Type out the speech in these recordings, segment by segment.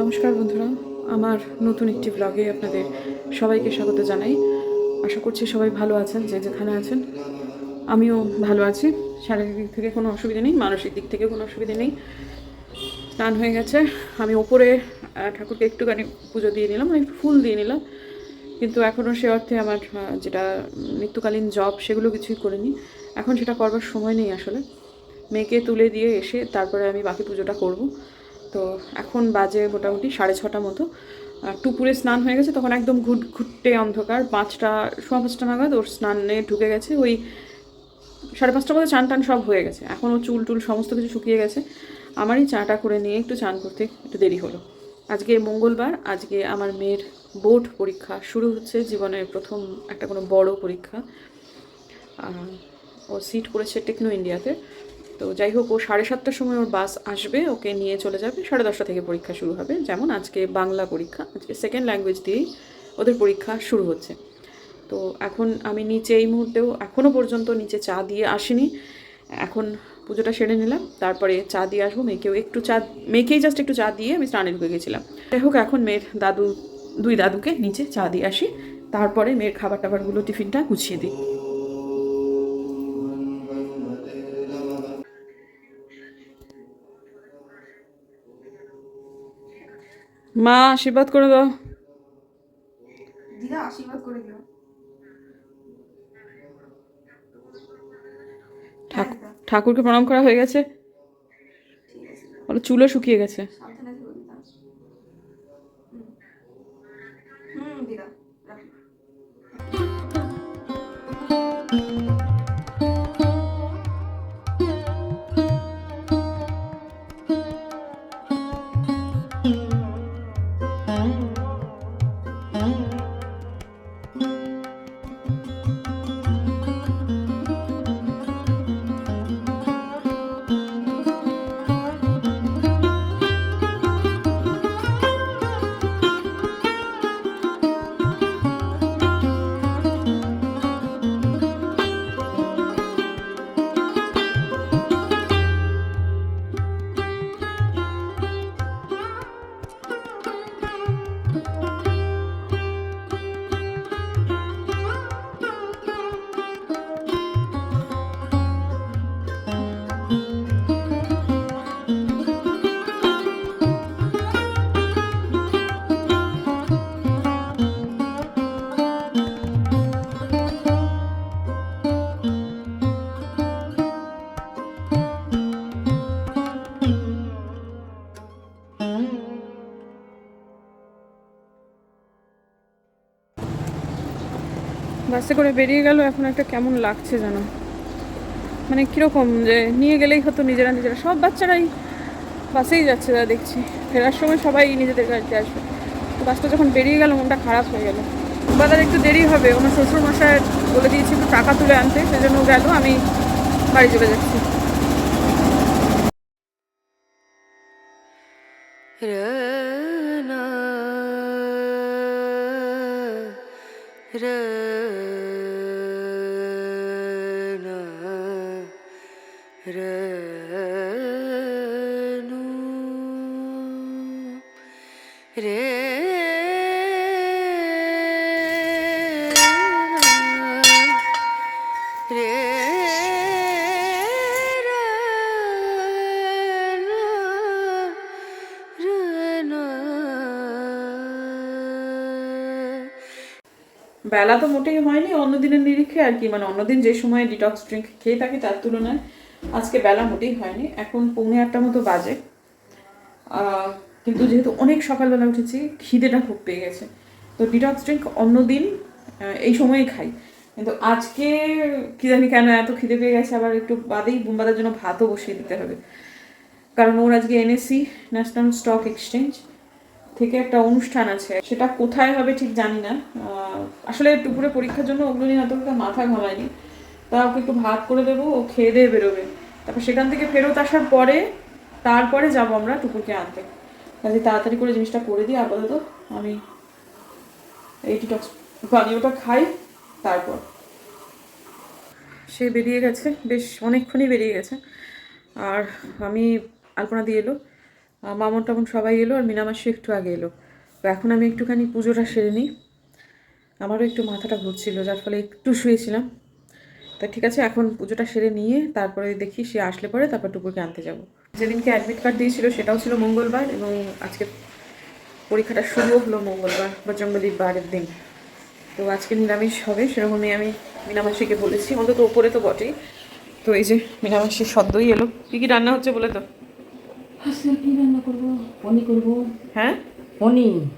নমস্কার বন্ধুরা, আমার নতুন একটি ব্লগে আপনাদের সবাইকে স্বাগত জানাই। আশা করছি সবাই ভালো আছেন, যে যেখানে আছেন, আমিও ভালো আছি। শারীরিক দিক থেকে কোনো অসুবিধা নেই, মানসিক দিক থেকে কোনো অসুবিধা নেই। স্নান হয়ে গেছে, আমি ওপরে ঠাকুরকে একটুখানি পুজো দিয়ে নিলাম মানে একটু ফুল দিয়ে নিলাম। কিন্তু এখনও সে অর্থে আমার যেটা নিত্যকালীন জব সেগুলো কিছুই করিনি। এখন সেটা করবার সময় নেই আসলে। মেয়েকে তুলে দিয়ে এসে তারপরে আমি বাকি পুজোটা করব। তো এখন বাজে মোটামুটি সাড়ে ছটা মতো। টুপুরে স্নান হয়ে গেছে, তখন একদম ঘুট ঘুটে অন্ধকার। পাঁচটা, সোয়া পাঁচটা নাগাদ ওর স্নানে ঢুকে গেছে, ওই সাড়ে পাঁচটার মধ্যে চান টান সব হয়ে গেছে। এখনও চুল টুল সমস্ত কিছু শুকিয়ে গেছে। আমারই চাটা করে নিয়ে একটু চান করতে একটু দেরি হলো। আজকে মঙ্গলবার, আজকে আমার মেয়ের বোর্ড পরীক্ষা শুরু হচ্ছে, জীবনের প্রথম একটা কোনো বড় পরীক্ষা। ও সিট করেছে টেকনো ইন্ডিয়াতে। তো যাই হোক, ও সাড়ে সাতটার সময় ওর বাস আসবে, ওকে নিয়ে চলে যাবে। সাড়ে দশটা থেকে পরীক্ষা শুরু হবে। যেমন আজকে বাংলা পরীক্ষা, আজকে সেকেন্ড ল্যাঙ্গুয়েজ দিয়েই ওদের পরীক্ষা শুরু হচ্ছে। তো এখন আমি নিচে এই মুহূর্তেও এখনও পর্যন্ত নিচে চা দিয়ে আসিনি। এখন পুজোটা সেরে নিলাম, তারপরে চা দিয়ে আসব। মেয়েকেও একটু চা, মেয়েকেই জাস্ট একটু চা দিয়ে আমি স্নানে ঢুকে গেছিলাম। যাই হোক, এখন মেয়ের দাদু, দুই দাদুকে নিচে চা দিয়ে আসি। তারপরে মেয়ের খাবার টাবারগুলো টিফিনটা গুছিয়ে দিই। মা আশীর্বাদ করে দাও। দিদা আশীর্বাদ করে দিও। ঠাকুরকে প্রণাম করা হয়ে গেছে। চুলো চুলও শুকিয়ে গেছে। বাসে করে বেরিয়ে গেল, এখন একটা কেমন লাগছে যেন। মানে কীরকম যে, নিয়ে গেলেই হতো নিজেরা নিজেরা, সব বাচ্চারাই বাসেই যাচ্ছে যা দেখছি। ফেরার সময় সবাই নিজেদের গাড়িতে আসবে। তো বাসটা যখন বেরিয়ে গেল, মনটা খারাপ হয়ে গেল। বাজার একটু দেরি হবে ওনার শ্বশুর মশাই বলে দিয়েছি একটু টাকা তুলে আনতে, সেজন্য গেল, আমি বাড়ি চলে যাচ্ছি। বেলা তো মোটেই হয়নি অন্যদিনের নিরিখে আর কি মানে অন্যদিন যে সময় ডিটক্স ড্রিঙ্ক খেয়ে থাকি তার তুলনায় আজকে বেলা মোটেই হয়নি, এখন পৌনে আটটা মতো বাজে। কিন্তু যেহেতু অনেক সকালবেলা উঠেছি, খিদেটা খুব পেয়ে গেছে। তো ডিটক্স ড্রিঙ্ক অন্যদিন এই সময়েই খাই। কিন্তু আজকে কি জানি কেন এত খিদে পেয়ে গেছে, আবার একটু বাদেই বুম্বাদার জন্য ভাতও বসিয়ে দিতে হবে। কারণ ওর আজকে এনএসসি ন্যাশনাল স্টক এক্সচেঞ্জ থেকে একটা অনুষ্ঠান আছে, সেটা কোথায় হবে ঠিক জানি না। আসলে দুপুরে পরীক্ষার জন্য ওগুলো নিয়ে এত মাথা ঘামায়নি। তা ওকে একটু ভাত করে দেবো, ও খেয়ে দিয়ে বেরোবে। তারপর সেখান থেকে ফেরত আসার পরে, তারপরে যাব আমরা টুকুরকে আনতে। কাজে তাড়াতাড়ি করে জিনিসটা করে দিই আপাতত আমি এই ডিটক্স পানীয়টা খাই, তারপর। সে বেরিয়ে গেছে, বেশ অনেকক্ষণই বেরিয়ে গেছে। আর আমি আলপনা দিয়ে এলো। মামন টামন সবাই এলো আর মিনামাসি একটু আগে এলো। তো এখন আমি একটুখানি পুজোটা সেরে নিই। আমারও একটু মাথাটা ঘুরছিল, যার ফলে একটু শুয়েছিলাম। তা ঠিক আছে, এখন পুজোটা সেরে নিয়ে তারপরে দেখি সে আসলে পরে তারপর টুকুরকে আনতে যাব। যেদিনকে অ্যাডমিট কার্ড দিয়েছিল সেটাও ছিল মঙ্গলবার এবং আজকে পরীক্ষাটা শুরুও হলো মঙ্গলবার বজরঙ্গলির বারের দিন। তো আজকে নিরামিষ হবে, সেরকমই আমি মিনামাসিকে বলেছি। অন্তত ওপরে তো বটেই। তো এই যে মিনামাসি সদ্যই এলো। কী কী রান্না হচ্ছে বলে তো? আজকে কি রান্না করব? পনি করব। হ্যাঁ? পনি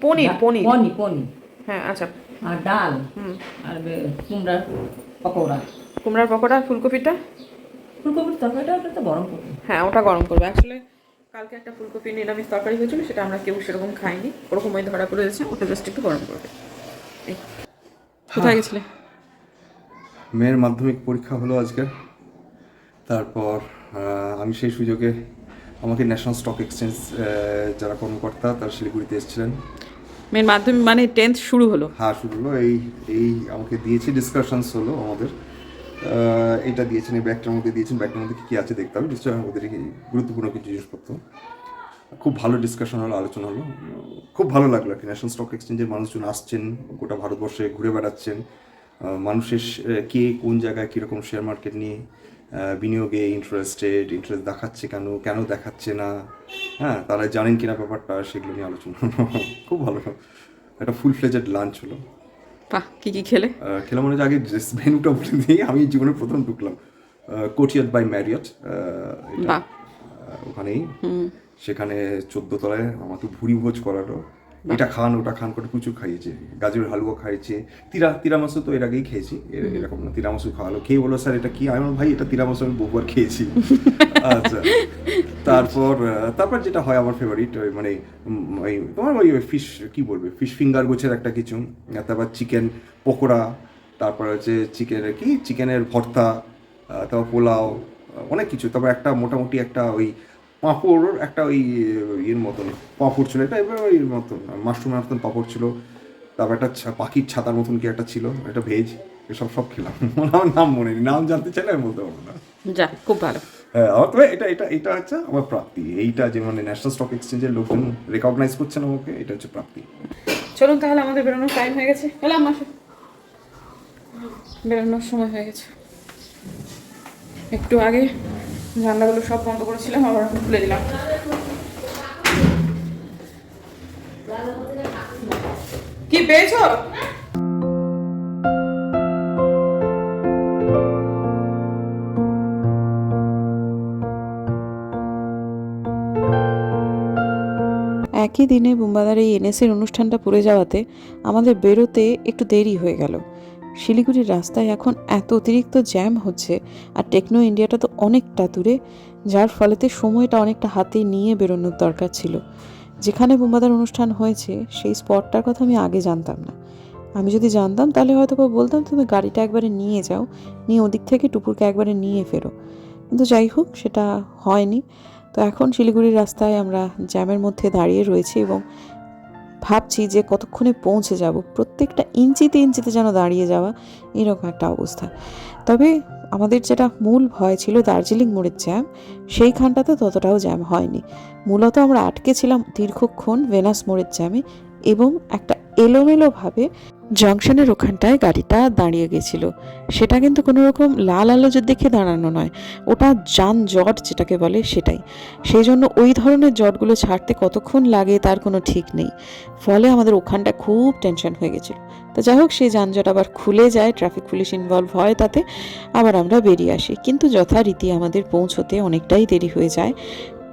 পনির পনির? পনি পনি হ্যাঁ আচ্ছা। আর ডাল। হুম। আর বে- কুমড়ার পকোড়া। কুমড়ার পকোড়া ফুলকপিটা? ফুলকপির তরকারিটা ওটা তো গরম করব। হ্যাঁ ওটা গরম করব। অ্যাকচুয়ালি কালকে একটা ফুলকপি নিরামিষ তরকারি হয়েছিল সেটা আমরা কেউ সেরকম খাইনি। ওরকম ওই ধরা পড়ে যাচ্ছে ওটা জাস্ট একটু গরম করবে। কোথায় গেছিলে? মেয়ের মাধ্যমিক পরীক্ষা হলো আজকে। তারপর আমি সেই সুযোগে আমাকে ন্যাশনাল স্টক এক্সচেঞ্জ যারা কর্মকর্তা তারা শিলিগুড়িতে এসেছিলেন। মেন মাধ্যমিক মানে টেন্থ শুরু হলো? হ্যাঁ শুরু হলো। এই এই আমাকে দিয়েছে ডিসকাশনস হলো আমাদের। এটা দিয়েছেন এই ব্যাগটার মধ্যে দিয়েছেন। ব্যাগটার মধ্যে কী কী আছে দেখতে হবে। নিশ্চয়ই এই গুরুত্বপূর্ণ কিছু জিনিসপত্র। খুব ভালো ডিসকাশন হলো আলোচনা হলো। খুব ভালো লাগল আর কি। ন্যাশনাল স্টক এক্সচেঞ্জের মানুষজন আসছেন গোটা ভারতবর্ষে ঘুরে বেড়াচ্ছেন। মানুষের কে কোন জায়গায় কীরকম শেয়ার মার্কেট নিয়ে বিনিয়োগে ইন্টারেস্টেড ইন্টারেস্ট দেখাচ্ছে কেন কেন দেখাচ্ছে না? হ্যাঁ তারা জানেন কিনা ব্যাপারটা সেগুলো নিয়ে আলোচনা খুব ভালো। একটা ফুল ফ্লেজেড লাঞ্চ হলো। বাহ কী কী খেলে? খেলাম মানে যে আগে ভেনুটা বলে দিই আমি জীবনে প্রথম ঢুকলাম। কোটিয়াত বাই ম্যারিয়ট ওখানেই। সেখানে চোদ্দ তলায় আমাকে ভুড়ি ভোজ করালো। এটা খান ওটা খান করে প্রচুর খাইয়েছে গাজরের হালুয়া খাইয়েছে। তিরা তিরামাসু তো এর আগেই খেয়েছি এরকম না তিরামাসু খাওয়ালো খেয়ে বলো স্যার এটা কি? আমি বললাম, ভাই এটা তিরামাসু আমি বহুবার খেয়েছি। আচ্ছা তারপর তারপর যেটা হয় আমার ফেভারিট মানে ওই তোমার ওই ফিশ কি বলবে ফিশ ফিঙ্গার গোছের একটা কিছু তারপর চিকেন পকোড়া তারপর হচ্ছে চিকেনের কি? চিকেনের ভর্তা তারপর পোলাও অনেক কিছু তারপর একটা মোটামুটি একটা ওই পাঁপড় একটা ওই ইয়ের মতন পাঁপড় ছিল। এটা এবার ওই মতন মাশরুমের মতন পাঁপড় ছিল। তারপর একটা পাখির ছাতার মতন কি একটা ছিল একটা ভেজ এসব সব খেলাম। আমার নাম মনে নেই নাম জানতে চাইলে আমি বলতে পারব না। যা খুব ভালো। হ্যাঁ আমার তবে এটা এটা এটা হচ্ছে আমার প্রাপ্তি। এইটা যে মানে ন্যাশনাল স্টক এক্সচেঞ্জের লোকজন রেকগনাইজ করছেন আমাকে এটা হচ্ছে প্রাপ্তি। চলুন তাহলে আমাদের বেরোনোর টাইম হয়ে গেছে। এলাম মাসে বেরোনোর সময় হয়ে গেছে। একটু আগে জানলাগুলো সব বন্ধ করেছিলাম, আবার খুলে দিলাম। কি পেয়েছ? একই দিনে বুম্বাদার এই এনএসের অনুষ্ঠানটা পড়ে যাওয়াতে আমাদের বেরোতে একটু দেরি হয়ে গেল। শিলিগুড়ির রাস্তায় এখন এত অতিরিক্ত জ্যাম হচ্ছে, আর টেকনো ইন্ডিয়াটা তো অনেকটা দূরে, যার ফলেতে সময়টা অনেকটা হাতে নিয়ে বেরোনোর দরকার ছিল। যেখানে বোমাদার অনুষ্ঠান হয়েছে, সেই স্পটটার কথা আমি আগে জানতাম না। আমি যদি জানতাম, তাহলে হয়তো বলতাম, তুমি গাড়িটা একবারে নিয়ে যাও, নিয়ে ওদিক থেকে টুপুরকে একবারে নিয়ে ফেরো। কিন্তু যাই হোক, সেটা হয়নি। তো এখন শিলিগুড়ির রাস্তায় আমরা জ্যামের মধ্যে দাঁড়িয়ে রয়েছি এবং ভাবছি যে কতক্ষণে পৌঁছে যাব। প্রত্যেকটা ইঞ্চিতে ইঞ্চিতে যেন দাঁড়িয়ে যাওয়া এরকম একটা অবস্থা। তবে আমাদের যেটা মূল ভয় ছিল দার্জিলিং মোড়ের জ্যাম, সেইখানটাতে ততটাও জ্যাম হয়নি। মূলত আমরা আটকে ছিলাম দীর্ঘক্ষণ ভেনাস মোড়ের জ্যামে এবং একটা এলোমেলোভাবে জংশনের ওখানটায় গাড়িটা দাঁড়িয়ে গেছিল। সেটা কিন্তু কোনো রকম লাল আলো দেখে দাঁড়ানো নয়। ওটা যানজট যেটাকে বলে সেটাই। সেই জন্য ওই ধরনের জটগুলো ছাড়তে কতক্ষণ লাগে তার কোনো ঠিক নেই। ফলে আমাদের ওখানটা খুব টেনশন হয়ে গেছিল। তো যাই হোক, সেই যানজট আবার খুলে যায়, ট্রাফিক পুলিশ ইনভলভ হয় তাতে। আবার আমরা বেরিয়ে আসি। কিন্তু যথারীতি আমাদের পৌঁছতে অনেকটাই দেরি হয়ে যায়।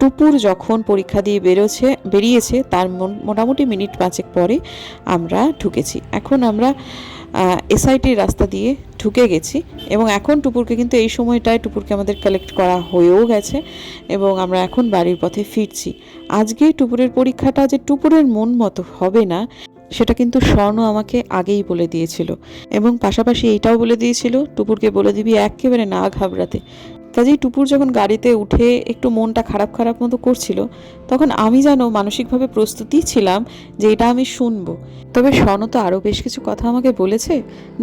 টুপুর যখন পরীক্ষা দিয়ে বেরোছে, বেরিয়েছে, তার মোটামুটি মিনিট পাঁচেক পরে আমরা ঢুকেছি। এখন আমরা এসআইটির রাস্তা দিয়ে ঢুকে গেছি এবং এখন টুপুরকে কিন্তু এই সময়টায় টুপুরকে আমাদের কালেক্ট করা হয়েও গেছে এবং আমরা এখন বাড়ির পথে ফিরছি। আজকে টুপুরের পরীক্ষাটা যে টুপুরের মন মতো হবে না, সেটা কিন্তু স্বর্ণ আমাকে আগেই বলে দিয়েছিল এবং পাশাপাশি এইটাও বলে দিয়েছিল, টুপুরকে বলে দিবি একেবারে না ঘাবড়াতে। কাজেই টুপুর যখন গাড়িতে উঠে একটু মনটা খারাপ খারাপ মতো করছিল, তখন আমি যেন মানসিকভাবে প্রস্তুতি ছিলাম যে এটা আমি শুনব। তবে স্বর্ণ তো আরও বেশ কিছু কথা আমাকে বলেছে,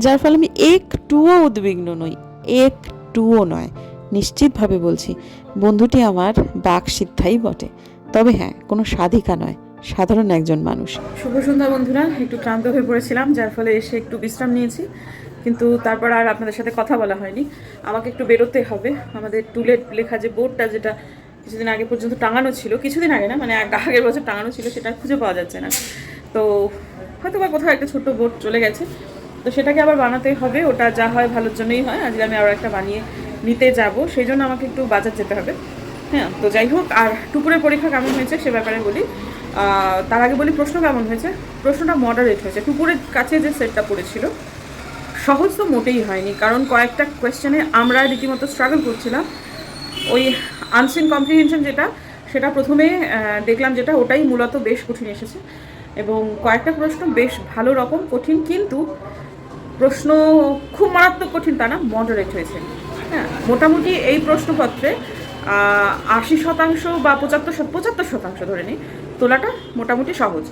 যার ফলে আমি একটুও উদ্বিগ্ন নই, একটুও নয়, নিশ্চিতভাবে বলছি, বন্ধুটি আমার বাক সিদ্ধাই বটে। তবে হ্যাঁ কোনো সাধিকা নয়, সাধারণ একজন মানুষ। শুভ সন্ধ্যা বন্ধুরা, একটু ক্লান্ত হয়ে পড়েছিলাম, যার ফলে এসে একটু বিশ্রাম নিয়েছি। কিন্তু তারপর আর আপনাদের সাথে কথা বলা হয়নি। আমাকে একটু বেরোতে হবে। আমাদের টুলেট লেখা যে বোর্ডটা যেটা কিছুদিন আগে পর্যন্ত টাঙানো ছিল, কিছুদিন আগে না মানে এক আগের বছর টাঙানো ছিল, সেটা খুঁজে পাওয়া যাচ্ছে না। তো হয়তো বা কোথাও একটা ছোট্ট বোর্ড চলে গেছে। তো সেটাকে আবার বানাতে হবে। ওটা যা হয় ভালোর জন্যই হয়। আজকে আমি আরও একটা বানিয়ে নিতে যাব। সেই জন্য আমাকে একটু বাজার যেতে হবে। হ্যাঁ তো যাই হোক, আর টুকুরের পরীক্ষা কেমন হয়েছে সে ব্যাপারে বলি। তার আগে বলি প্রশ্ন কেমন হয়েছে? প্রশ্নটা মডারেট হয়েছে। টুকুরের কাছে যে সেটটা পড়েছিল সহজ তো মোটেই হয়নি, কারণ কয়েকটা কোয়েশ্চেনে আমরা রীতিমতো স্ট্রাগল করছিলাম। ওই আনসিন কম্প্রিহেনশন যেটা, সেটা প্রথমে দেখলাম যেটা, ওটাই মূলত বেশ কঠিন এসেছে। এবং কয়েকটা প্রশ্ন বেশ ভালো রকম কঠিন, কিন্তু প্রশ্ন খুব মারাত্মক কঠিন তা না মডারেট হয়েছে। হ্যাঁ মোটামুটি এই প্রশ্নপত্রে আশি শতাংশ বা পঁচাত্তর পঁচাত্তর শতাংশ ধরে নিই তোলাটা মোটামুটি সহজ।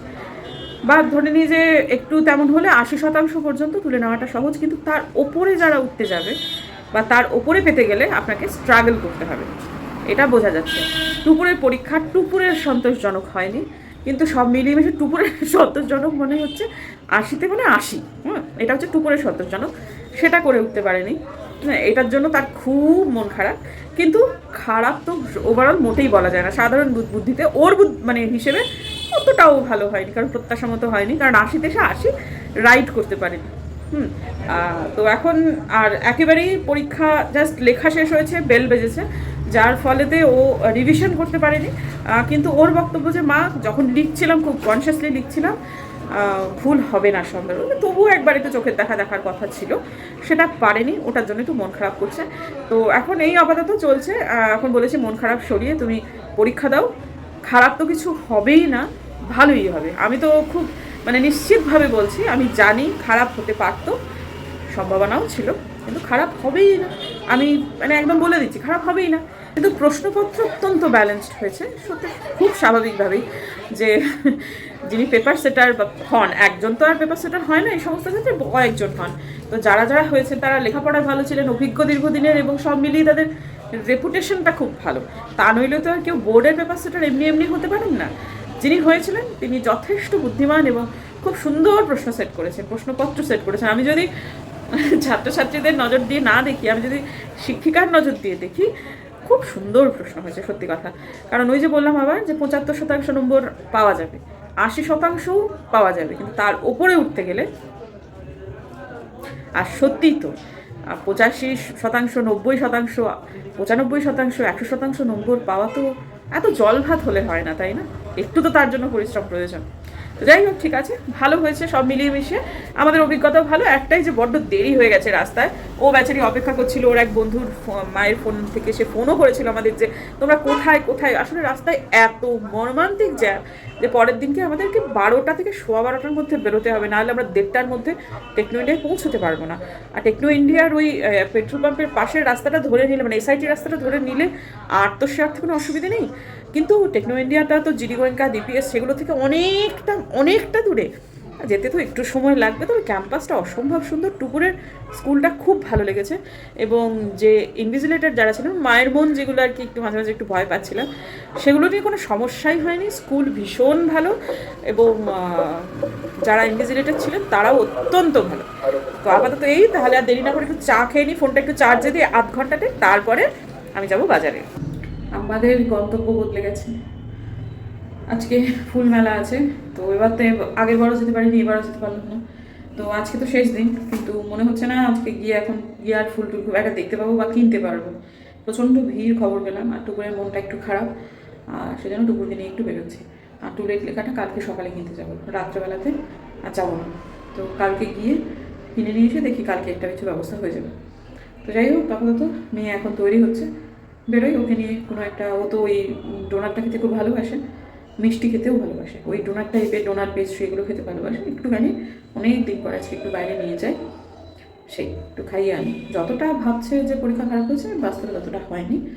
বা ধরে নিই যে একটু তেমন হলে আশি শতাংশ পর্যন্ত তুলে নেওয়াটা সহজ, কিন্তু তার ওপরে যারা উঠতে যাবে বা তার ওপরে পেতে গেলে আপনাকে স্ট্রাগল করতে হবে। এটা বোঝা যাচ্ছে। টুপুরের পরীক্ষা টুপুরের সন্তোষজনক হয়নি, কিন্তু সব মিলিয়ে মিশে টুপুরের সন্তোষজনক মনে হচ্ছে আশিতে মানে আশি। হুম, এটা হচ্ছে টুপুরের সন্তোষজনক। সেটা করে উঠতে পারেনি। হ্যাঁ এটার জন্য তার খুব মন খারাপ। কিন্তু খারাপ তো ওভারঅল মোটেই বলা যায় না। সাধারণ বুদ্ধিতে ওর মানে হিসেবে অতটাও ভালো হয়নি, কারণ প্রত্যাশা মতো হয়নি। কারণ আশিতে সে আশি রাইট করতে পারেনি। হুম তো এখন আর একেবারেই পরীক্ষা জাস্ট লেখা শেষ হয়েছে বেল বেজেছে, যার ফলেতে ও রিভিশন করতে পারেনি। কিন্তু ওর বক্তব্য যে, মা, যখন লিখছিলাম, খুব কনসিয়াসলি লিখছিলাম ভুল হবে না সন্দেহ। তবুও একবার একটু চোখের দেখা দেখার কথা ছিল। সেটা পারেনি, ওটার জন্য একটু মন খারাপ করছে। তো এখন এই আপাতত চলছে। এখন বলেছে, মন খারাপ সরিয়ে তুমি পরীক্ষা দাও। খারাপ তো কিছু হবেই না, ভালোই হবে। আমি তো খুব মানে নিশ্চিতভাবে বলছি, আমি জানি খারাপ হতে পারতো, সম্ভাবনাও ছিল, কিন্তু খারাপ হবেই না। আমি মানে একদম বলে দিচ্ছি, খারাপ হবেই না। কিন্তু প্রশ্নপত্র অত্যন্ত ব্যালেন্সড হয়েছে, সত্যি খুব স্বাভাবিকভাবেই যে যিনি পেপার সেটার হন, একজন তো আর পেপার সেটার হয় না, এই সমস্ত ক্ষেত্রে কয়েকজন হন। তো যারা যারা হয়েছে তারা লেখাপড়ায় ভালো ছিলেন, অভিজ্ঞ দীর্ঘদিনের এবং সব মিলিয়ে তাদের রেপুটেশনটা খুব ভালো। তা নইলে তো আর কেউ বোর্ডের পেপার সেটার এমনি এমনি হতে পারেন না। যিনি হয়েছিলেন, তিনি যথেষ্ট বুদ্ধিমান এবং খুব সুন্দর প্রশ্ন সেট করেছেন, প্রশ্নপত্র সেট করেছেন। আমি যদি ছাত্রছাত্রীদের নজর দিয়ে না দেখি, আমি যদি শিক্ষিকার নজর দিয়ে দেখি, খুব সুন্দর প্রশ্ন হয়েছে, সত্যি কথা। কারণ ওই যে বললাম আবার যে পঁচাত্তর শতাংশ নম্বর পাওয়া যাবে, আশি শতাংশও পাওয়া যাবে, কিন্তু তার ওপরে উঠতে গেলে, আর সত্যিই তো পঁচাশি শতাংশ, নব্বই শতাংশ, পঁচানব্বই শতাংশ, একশো শতাংশ নম্বর পাওয়া তো এত জল ভাত হলে হয় না, তাই না? একটু তো তার জন্য পরিশ্রম প্রয়োজন। যাই হোক, ঠিক আছে, ভালো হয়েছে, সব মিলিয়ে মিশিয়ে। আমাদের অভিজ্ঞতাও ভালো, একটাই যে বড্ড দেরি হয়ে গেছে রাস্তায়। ও বেচারি অপেক্ষা করছিল, ওর এক বন্ধুর মায়ের ফোন থেকে সে ফোনও করেছিল আমাদের যে, তোমরা কোথায় কোথায়? আসলে রাস্তায় এত মর্মান্তিক জ্যাম যে পরের দিনকে আমাদেরকে বারোটা থেকে সোয়া বারোটার মধ্যে বেরোতে হবে, নাহলে আমরা দেড়টার মধ্যে টেকনো ইন্ডিয়ায় পৌঁছতে পারব না। আর টেকনো ইন্ডিয়ার ওই পেট্রোল পাম্পের পাশের রাস্তাটা ধরে নিলে মানে এসআইটি রাস্তাটা ধরে নিলে আর তো সে অর্থে কোনো অসুবিধে নেই। কিন্তু টেকনো ইন্ডিয়াটা তো জিডি গোয়েঙ্কা ডিপিএস সেগুলো থেকে অনেকটা অনেকটা দূরে। যেতে তো একটু সময় লাগবে, তবে ক্যাম্পাসটা অসম্ভব সুন্দর। টুকুরের স্কুলটা খুব ভালো লেগেছে এবং যে ইনভিজিলেটার যারা ছিলেন, মায়ের মন যেগুলো আর কি একটু মাঝে মাঝে একটু ভয় পাচ্ছিলাম, সেগুলো নিয়ে কোনো সমস্যাই হয়নি। স্কুল ভীষণ ভালো এবং যারা ইনভিজিলেটার ছিলেন তারাও অত্যন্ত ভালো। তো আপাতত এই, তাহলে আর দেরি না করে একটু চা খেয়ে নিই, ফোনটা একটু চার্জে দিয়ে আধ ঘন্টাতে, তারপরে আমি যাব বাজারে। আমাদের গন্তব্য বদলে গেছে। আজকে ফুল মেলা আছে। তো এবার তো আগের বারও যেতে পারিনি, এবারও যেতে পারলাম না। তো আজকে তো শেষ দিন, কিন্তু মনে হচ্ছে না আজকে গিয়ে এখন গিয়ে আর ফুল টুল খুব একটা দেখতে পাবো বা কিনতে পারব। প্রচণ্ড ভিড় খবর পেলাম, আর টুকুরের মনটা একটু খারাপ। আর সেজন্য টুকুরকে নিয়ে একটু বেরোচ্ছি। আর টুরের লেখাটা কালকে সকালে কিনতে যাব, রাত্রেবেলাতে, আর যাব না। তো কালকে গিয়ে কিনে নিয়ে এসে দেখি কালকে একটা কিছু ব্যবস্থা হয়ে যাবে। তো যাই হোক, আপাতত মেয়ে এখন তৈরি হচ্ছে। বেরোই, ওকে নিয়ে কোনো একটা, ও তো ওই ডোনারটা খেতে খুব ভালোবাসে। মিষ্টি খেতেও ভালোবাসে। ওই ডোনার টাইপের ডোনার পেস্ট্রি এগুলো খেতে ভালোবাসে। একটুখানি অনেক দিন পর আজকে একটু বাইরে নিয়ে যায়। সেই একটু খাইয়ে আনি। যতটা ভাবছে যে পরীক্ষা খারাপ হয়েছে, বাস্তবে ততটা হয়নি।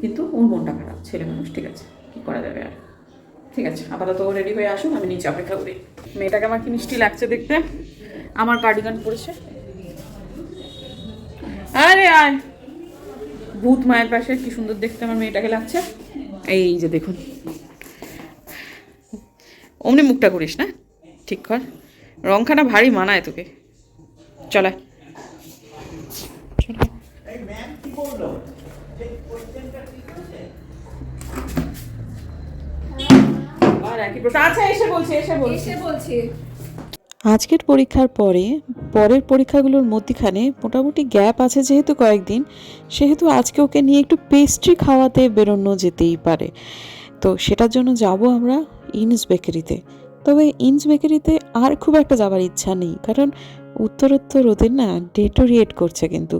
কিন্তু ওর মনটা খারাপ। ছেলে মানুষ, ঠিক আছে। কী করা যাবে আর? ঠিক আছে, আপাতত রেডি হয়ে আসুন আমি নিচে অপেক্ষা করি। মেয়েটাকে আমার কি মিষ্টি লাগছে দেখতে? আমার কার্ডিগান পড়েছে। আরে আয়! ভূত মায়ের পাশে কি সুন্দর দেখতে আমার মেয়েটাকে লাগছে। এই যে দেখুন। অমনি মুখটা করিস না? ঠিক কর। রংখানা ভারী মানায় তোকে। চলা আচ্ছা আজকের পরীক্ষার পরে পরের পরীক্ষাগুলোর মধ্যিখানে মোটামুটি গ্যাপ আছে যেহেতু কয়েকদিন সেহেতু আজকে ওকে নিয়ে একটু পেস্ট্রি খাওয়াতে বেরোনো যেতেই পারে। তো সেটার জন্য যাব আমরা ইনস বেকারিতে। তবে ইনস বেকারিতে আর খুব একটা যাবার ইচ্ছা নেই, কারণ উত্তরোত্তর ওদের না ডেটোরিয়েট করছে কিন্তু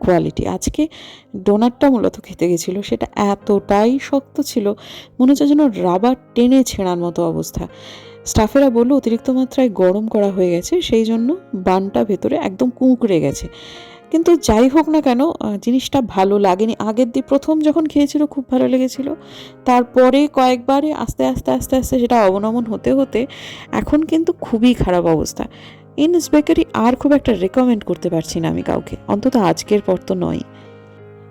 কোয়ালিটি আজকে ডোনারটা মূলত খেতে গেছিল, সেটা এতটাই শক্ত ছিল, মনে হচ্ছে যেন রাবার টেনে ছেঁড়ার মতো অবস্থা। স্টাফেরা বলল, অতিরিক্ত মাত্রায় গরম করা হয়ে গেছে, সেই জন্য বানটা ভেতরে একদম কুঁকড়ে গেছে। কিন্তু যাই হোক না কেন জিনিসটা ভালো লাগেনি। আগের দিন প্রথম যখন খেয়েছিল, খুব ভালো লেগেছিল। তারপরে কয়েকবারে আস্তে আস্তে আস্তে আস্তে সেটা অবনমন হতে হতে এখন কিন্তু খুবই খারাপ অবস্থা। ইনস বেকারি আর খুব একটা রেকমেন্ড করতে পারছি না আমি কাউকে। অন্তত আজকের পর তো নয়।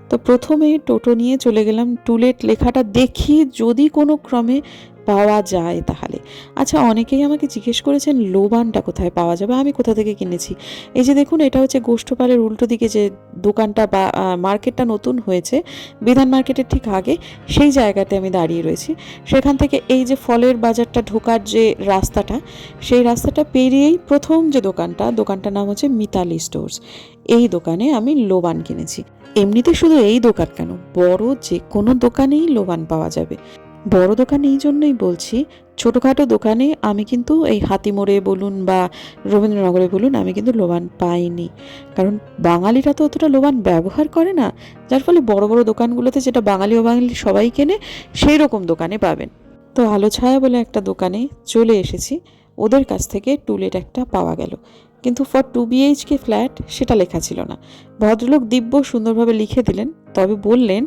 তো প্রথমে টোটো নিয়ে চলে গেলাম টুলেট লেখাটা দেখি যদি কোনো ক্রমে পাওয়া যায় তাহলে। আচ্ছা অনেকেই আমাকে জিজ্ঞেস করেছেন, লোবানটা কোথায় পাওয়া যাবে? আমি কোথা থেকে কিনেছি? এই যে দেখুন, এটা হচ্ছে গোষ্ঠপালের উল্টো দিকে যে দোকানটা বা মার্কেটটা নতুন হয়েছে, বিধান মার্কেটের ঠিক আগে, সেই জায়গাতে আমি দাঁড়িয়ে রয়েছি। সেখান থেকে এই যে ফলের বাজারটা ঢোকার যে রাস্তাটা, সেই রাস্তাটা পেরিয়েই প্রথম যে দোকানটা, দোকানটার নাম হচ্ছে মিতালি স্টোর্স। এই দোকানে আমি লোবান কিনেছি। এমনিতে শুধু এই দোকান কেন? বড় যে কোনো দোকানেই লোবান পাওয়া যাবে। বড় দোকান এই জন্যই বলছি, ছোটোখাটো দোকানে আমি কিন্তু এই হাতিমোড়ে বলুন বা রবীন্দ্রনগরে বলুন আমি কিন্তু লোবান পাইনি। কারণ বাঙালিরা তো অতটা লোবান ব্যবহার করে না, যার ফলে বড় বড় দোকানগুলোতে যেটা বাঙালি ও বাঙালি সবাই কেনে সেই রকম দোকানে পাবেন। তো আলো ছায়া বলে একটা দোকানে চলে এসেছি, ওদের কাছ থেকে টুলেট একটা পাওয়া গেল। কিন্তু ফর টু বিএইচকে ফ্ল্যাট সেটা লেখা ছিল না। ভদ্রলোক দিব্য সুন্দরভাবে লিখে দিলেন, তবে বললেন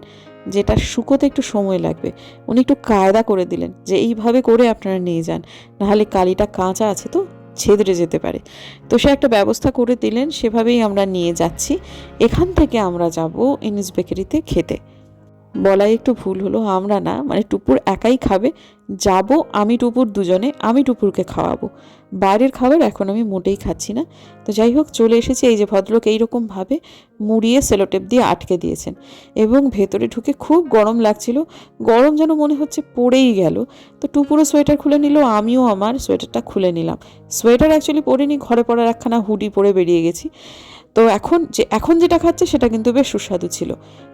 যেটা শুকোতে একটু সময় লাগবে। উনি একটু কায়দা করে দিলেন যে এইভাবে করে আপনারা নিয়ে যান, নাহলে কালিটা কাঁচা আছে তো ছেদরে যেতে পারে। তো সে একটা ব্যবস্থা করে দিলেন, সেভাবেই আমরা নিয়ে যাচ্ছি। এখান থেকে আমরা যাব ইনিস বেকারিতে খেতে। বলাই একটু ভুল হলো, আমরা না মানে টুপুর একাই খাবে, যাব আমি টুপুর দুজনে, আমি টুপুরকে খাওয়াবো। বাইরের খাবার এখন আমি মোটেই খাচ্ছি না। তো যাই হোক, চলে এসেছি, এই যে ভদ্রলোক এইরকমভাবে মুড়িয়ে সেলোটেপ দিয়ে আটকে দিয়েছেন। এবং ভেতরে ঢুকে খুব গরম লাগছিল, গরম যেন মনে হচ্ছে পড়েই গেল। তো টুপুরো সোয়েটার খুলে নিল, আমিও আমার সোয়েটারটা খুলে নিলাম। সোয়েটার অ্যাকচুয়ালি পরিনি ঘরে পড়ার একখানা হুডি পরে বেরিয়ে গেছি। তো এখন যে, এখন যেটা খাচ্ছে সেটা কিন্তু বেশ সুস্বাদু ছিল।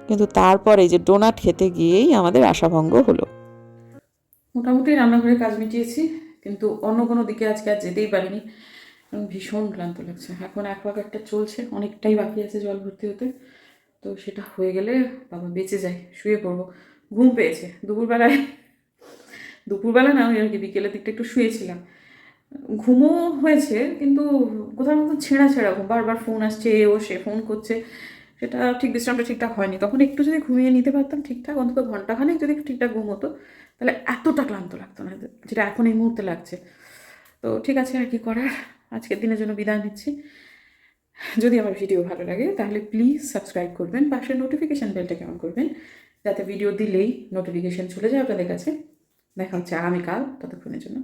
কিন্তু তারপরে যে ডোনাট খেতে গিয়েই আমাদের আশাভঙ্গ হলো। মোটামুটি রান্নাঘরে কাজ মিটিয়েছি, কিন্তু অন্য কোনো দিকে আজকে আর যেতেই পারিনি। ভীষণ ক্লান্ত লাগছে। এখন এক পাক একটা চলছে, অনেকটাই বাকি আছে জল ভর্তি হতে। তো সেটা হয়ে গেলে বাবা বেঁচে যায়, শুয়ে পড়ব। ঘুম পেয়েছে। দুপুরবেলায়, দুপুরবেলা না, ওই আর কি বিকেলের দিকটা একটু শুয়েছিলাম। ঘুমও হয়েছে, কিন্তু কোথাও মতো ছেঁড়া ছেঁড়া ঘুম। বারবার ফোন আসছে ও সে ফোন করছে, সেটা ঠিক বিশ্রামটা ঠিকঠাক হয়নি। তখন একটু যদি ঘুমিয়ে নিতে পারতাম ঠিকঠাক, অন্তত ঘন্টাখানেক যদি ঠিকঠাক ঘুম হতো তাহলে এতটা ক্লান্ত লাগতো না, যেটা এখন এই মুহূর্তে লাগছে। তো ঠিক আছে, আর কি করার? আজকের দিনের জন্য বিদায় নিচ্ছি। যদি আমার ভিডিও ভালো লাগে, তাহলে প্লিজ সাবস্ক্রাইব করবেন পাশের নোটিফিকেশান বেলটা কেমন করবেন, যাতে ভিডিও দিলেই নোটিফিকেশান চলে যায় আপনাদের কাছে। দেখা হচ্ছে আগামীকাল, ততক্ষণের জন্য।